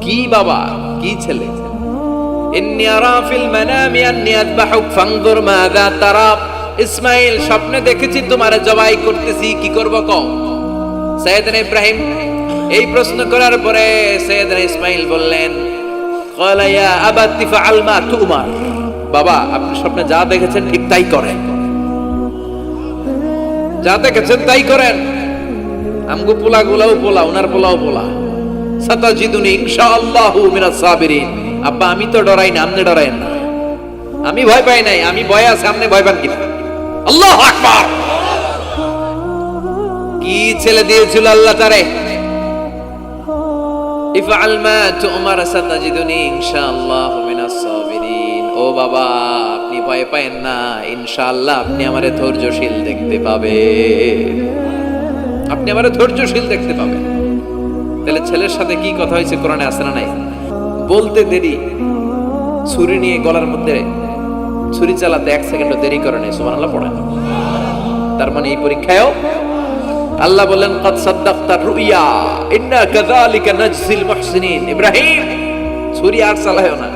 কি বাবা? কি ছেলে? ইন্নি আরা ইসমাইল স্বপ্নে দেখেছি, তোমারে জবাই করতেছি, কি করব কও? সৈয়দনা ইব্রাহিম এই প্রশ্ন করার পরে সৈয়দনা ইসমাইল বললেন, ক্বালা ইয়া আবাতি ফাআল তুমার। বাবা, আপনি স্বপ্নে যা দেখেছেন, ঠিক তাই করেন। যা দেখেছেন, তাই করেন। আমগো পোলা গুলাও পোলা ওনার পোলাও পোলা। আব্বা, আমি তো ডরাই না, আপনি ডরাইন না। আমি ভয় পাই নাই, আমি ভয় আছে, আপনি ভয় পান আল্লাহ কি ছেলে দিয়েছিল আল্লাহ তারে? ও বাবা, আপনি ভয় না আপনি আমারে ধৈর্যশীল দেখতে পাবেন। আপনি আমারে ধৈর্যশীল দেখতে পাবেন। তাহলে ছেলের সাথে কি কথা হয়েছে? কোরআনে আসে না নাই? বলতে দেরি। ছুরি নিয়ে গলার মধ্যে ছুরি চালাতে এক সেকেন্ড দেরি করে নেই সুমান আল্লাহ পড়েন। তার মানে এই পরীক্ষায়ও আল্লাহ বললেন, কদ সাদ্দাক্তার রুইয়া, ইন্না কাযালিকা নাজজিল মুহসিনিন। ইব্রাহিম, ছুরি আর চালায়ও না।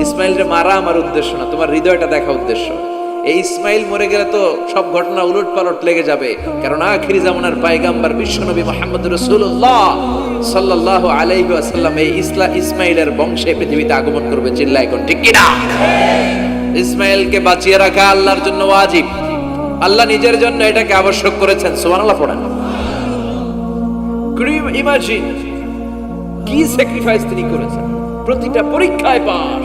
ইসমাইলরে মারা আমার উদ্দেশ্য না, তোমার হৃদয়টা দেখা উদ্দেশ্য। এই ইসমাইল মরে গেলে তো সব ঘটনা উলট পালট লেগে যাবে। কারণ আখিরি জামানার পায়গাম্বার বিশ্বনবী মোহাম্মদ রসুল্লাহ সাল্লাল্লাহু আলাইহি ওয়াসাল্লাম এই ইসলা ইসমাইলের বংশে পৃথিবীতে আগমন করবে। চিল্লা, এখন ঠিক কিনা? ইসমাইলকে বাঁচিয়ে রাখা আল্লাহর জন্য ওয়াজিব। আল্লাহ নিজের জন্য এটাকে আবশ্যক করেছেন। সুবহানাল্লাহ পড়েন। ইমাজিন কি স্যাক্রিফাইস তিনি করেছেন? প্রতিটা পরীক্ষায় পাস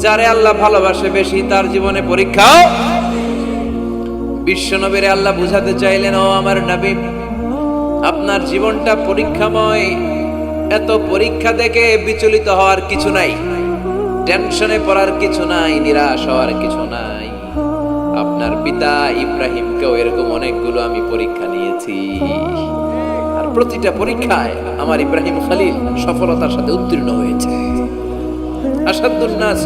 যারে আল্লাহ ভালোবাসে বেশি, তার জীবনে পরীক্ষাও। বিশ্বনবীরে আল্লাহ বুঝাতে চাইলেন, ও আমার নবী, আপনার জীবনটা পরীক্ষাময়। এত পরীক্ষা দেখে বিচলিত হওয়ার কিছু নাই। টেনশনে পড়ার কিছু নাই, নিরাশ হওয়ার কিছু নাই। আপনার পিতা ইব্রাহিমকেও এরকম অনেকগুলো আমি পরীক্ষা নিয়েছি। আর প্রতিটা পরীক্ষায় আমার ইব্রাহিম খালিল সফলতার সাথে উত্তীর্ণ হয়েছে।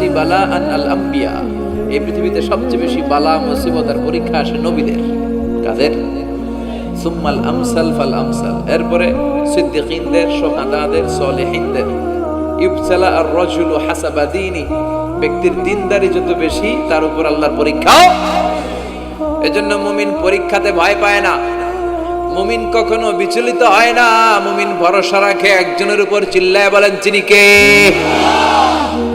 বালা আন আল আম্বিয়া এই পৃথিবীতে সবচেয়ে বেশি বালা, মুসিবত আর পরীক্ষা আসে নবীদের। ব্যক্তির দিনদারি যত বেশি, তার উপর আল্লাহর পরীক্ষাও এজন্য মুমিন পরীক্ষাতে ভয় পায় না। মুমিন কখনো বিচলিত হয় না। মুমিন ভরসা রাখে একজনের উপর, চিল্লায় বলেন, চিনি কে?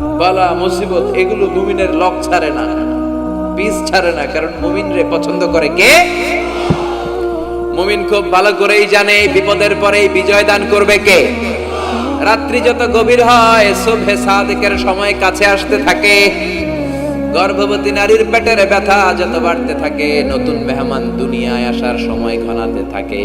বালা, মুসিবত, এগুলো মুমিনের লক ছাড়ে না, পিস ছাড়ে না, কারণ মুমিনরে পছন্দ করে কে? মুমিন খুব ভালো করেই জানে বিপদের পরে বিজয় দান করবে কে? রাত্রি যত গভীর হয়, শুভে সাদেকের সময় কাছে আসতে থাকে। গর্ভবতী নারীর পেটের ব্যথা যত বাড়তে থাকে, নতুন মেহমান দুনিয়ায় আসার সময় ঘনাতে থাকে।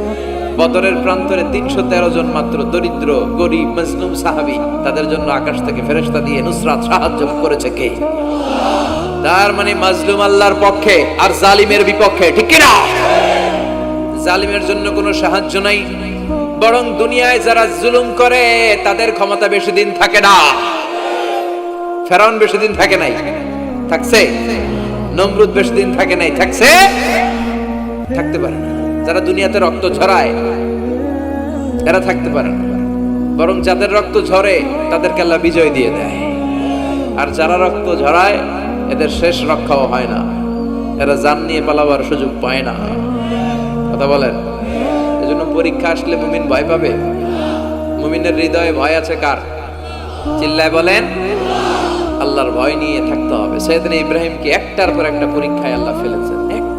বদরের প্রান্তরে তিনশো তেরো জন মাত্র দরিদ্র, গরিব, মজলুম সাহাবি। তাদের জন্য আকাশ থেকে ফেরেস্তা দিয়ে নুসরাত সাহায্য করেছে কে? তার মানে মাজলুম আল্লাহর পক্ষে আর জালিমের বিপক্ষে, ঠিক কিনা? জালিমের জন্য কোনো সাহায্য নাই। বরং দুনিয়ায় যারা জুলুম করে, তাদের ক্ষমতা বেশি দিন থাকে না। ফেরাউন বেশি দিন থাকে নাই। থাকছে? নমরুদ বেশি দিন থাকে নাই। থাকছে? থাকতে পারে না। যারা দুনিয়াতে রক্ত ঝরায়, এরা থাকতে পারে না। বরং যাদের রক্ত ঝরে, তাদেরকে আল্লাহ বিজয় দিয়ে দেয়। আর যারা রক্ত ঝরায়, এদের শেষ রক্ষাও হয় না। এরা জান নিয়ে পালাবার সুযোগ পায় না। কথা বলেন? এজন্য পরীক্ষা আসলে মুমিন ভয় পাবে। মুমিনের হৃদয়ে ভয় আছে কার? চিল্লায় বলেন, আল্লাহর ভয় নিয়ে থাকতে হবে। সৈয়দিন ইব্রাহিমকে একটার পর একটা পরীক্ষায় আল্লাহ ফেলেছেন।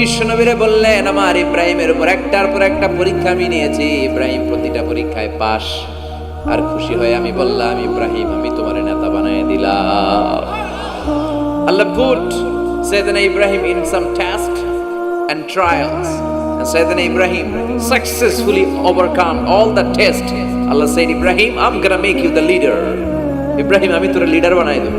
বিশ্বনবীরে বললেন, আমার ইব্রাহিমের উপর একটার পর একটা পরীক্ষা আমি নিয়েছি। ইব্রাহিম প্রতিটা পরীক্ষায় পাস আর খুশি হয়ে আমি বললাম, ইব্রাহিম, আমি তোমার নেতা বানিয়ে দিলাম। আল্লাহ ফুট সেদিন Ibrahim in some test and trials সেদিন Ibrahim successfully overcome all the test Allah সেদিন Ibrahim I'm gonna make you the leader Ibrahim, আমি তোর লিডার বানাই দেবো।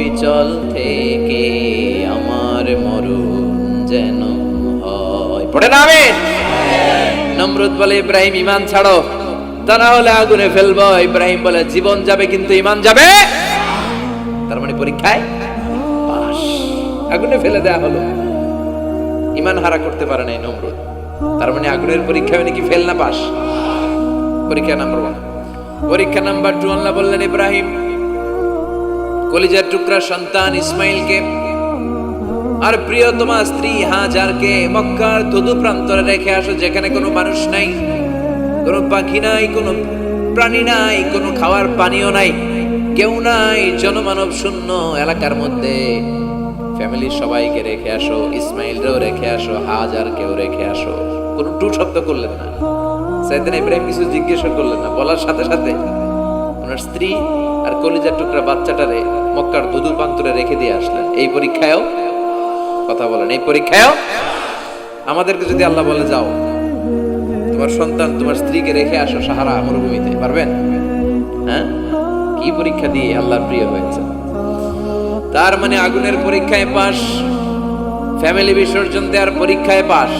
অবিচল থেকে আমার মরুন যেন হয়। পড়ে না আমিন? নমরুদ বলে, ইব্রাহিম ইমান ছাড়ো। তা না হলে আগুনে ফেলব। ইব্রাহিম বলে, জীবন যাবে, কিন্তু ইমান যাবে? তার মানে পরীক্ষায় আগুনে ফেলে দেয়া হলো। ইমান হারা করতে পারে নাই নমরুদ। তার মানে আগুনের পরীক্ষা মানে কি ফেল না পাস পরীক্ষা নাম্বার ওয়ান পরীক্ষা নাম্বার টু আল্লাহ বললেন, ইব্রাহিম কলিজার টুকরা সন্তান ইসমাইলকে। আর প্রিয়তমা স্ত্রী হাজারকে মক্কার ধুধু প্রান্তরে রেখে আসো, যেখানে কোনো মানুষ নাই, কোনো পাখি নাই, কোনো প্রাণী নাই, কোনো খাওয়ার পানিও নাই, কেউ নাই, জনমানব শূন্য এলাকার মধ্যে। ফ্যামিলির সবাইকে রেখে আসো ইসমাইলরেও রেখে আসো, হাজারকেও রেখে আসো। কোনো টু শব্দ করলেন না। সাইদিন ইব্রাহিম কিছু জিজ্ঞেস করলেন না, বলার সাথে সাথে। ওনার স্ত্রী আর কলিজার টুকরা বাচ্চাটারে মক্কার দুধু প্রান্তরে রেখে দিয়ে আসলেন। এই পরীক্ষায়ও কথা বলেন, এই পরীক্ষায়ও আমাদেরকে যদি আল্লাহ বলে যাও, তোমার সন্তান তোমার স্ত্রীকে রেখে আসো সাহারা মরুভূমিতে, পারবেন? হ্যাঁ? কি পরীক্ষা দিয়ে আল্লাহর প্রিয় হয়েছে? তার মানে আগুনের পরীক্ষায় পাস ফ্যামিলি বিসর্জন দেওয়ার পরীক্ষায় পাস